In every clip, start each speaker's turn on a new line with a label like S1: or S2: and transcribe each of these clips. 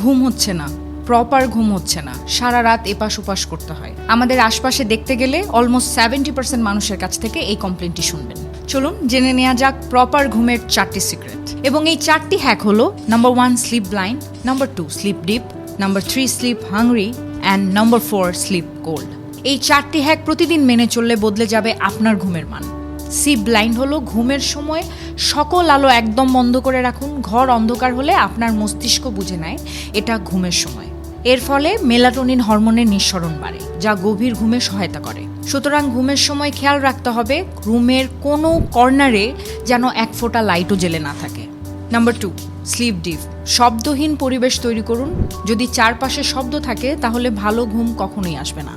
S1: ঘুম হচ্ছে না প্রপার ঘুম হচ্ছে না, সারা রাত এপাশ ওপাশ করতে হয়। আমাদের আশপাশে দেখতে গেলে অলমোস্ট সেভেন্টি পার্সেন্ট মানুষের কাছ থেকে এই কমপ্লেনটি শুনবেন। চলুন জেনে নেওয়া যাক প্রপার ঘুমের চারটি সিক্রেট এবং এই চারটি হ্যাক হলো number one sleep blind number two sleep deep number three sleep hungry and number four sleep cold এই চারটি হ্যাক প্রতিদিন মেনে চললে বদলে যাবে আপনার ঘুমের মান। সি ব্লাইন্ড হলো, ঘুমের সময় সকল আলো একদম বন্ধ করে রাখুন। ঘর অন্ধকার হলে আপনার মস্তিষ্ক বুঝে নেয় এটা ঘুমের সময়। এর ফলে মেলাটোনিন হরমোনের নিঃসরণ বাড়ে, যা গভীর ঘুমে সহায়তা করে। সুতরাং ঘুমের সময় খেয়াল রাখতে হবে রুমের কোনো কর্নারে যেন এক ফোঁটা লাইটও জ্বেলে না থাকে। Number two, sleep deep. শব্দহীন পরিবেশ তৈরি করুন। যদি চারপাশে শব্দ থাকে, তাহলে ভালো ঘুম কখনোই আসবে না।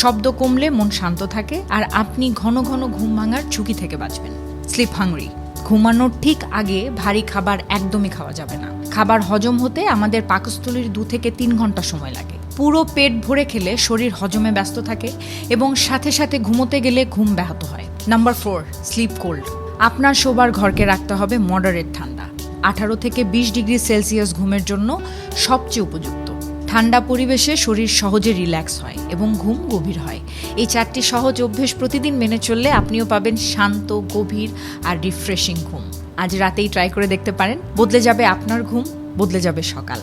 S1: শব্দ কমলে মন শান্ত থাকে আর আপনি ঘন ঘন ঘুম ভাঙার ঝুঁকি থেকে বাঁচবেন। স্লিপ হাংরি ঘুমানোর ঠিক আগে ভারী খাবার একদমই খাওয়া যাবে না। খাবার হজম হতে আমাদের পাকস্থলীর দু থেকে তিন ঘণ্টা সময় লাগে। পুরো পেট ভরে খেলে শরীর হজমে ব্যস্ত থাকে এবং সাথে সাথে ঘুমোতে গেলে ঘুম ব্যাহত হয়। নাম্বার ফোর স্লিপ কোল্ড আপনার শোবার ঘরকে রাখতে হবে মডারেট ঠান্ডা। আঠারো থেকে বিশ ডিগ্রি সেলসিয়াস ঘুমের জন্য সবচেয়ে উপযুক্ত। ঠান্ডা পরিবেশে শরীর সহজে রিল্যাক্স হয় এবং ঘুম গভীর হয়। এই চারটি সহজ অভ্যেস প্রতিদিন মেনে চললে আপনিও পাবেন শান্ত, গভীর আর রিফ্রেশিং ঘুম। আজ রাতেই ট্রাই করে দেখতে পারেন। বদলে যাবে আপনার ঘুম, বদলে যাবে সকাল।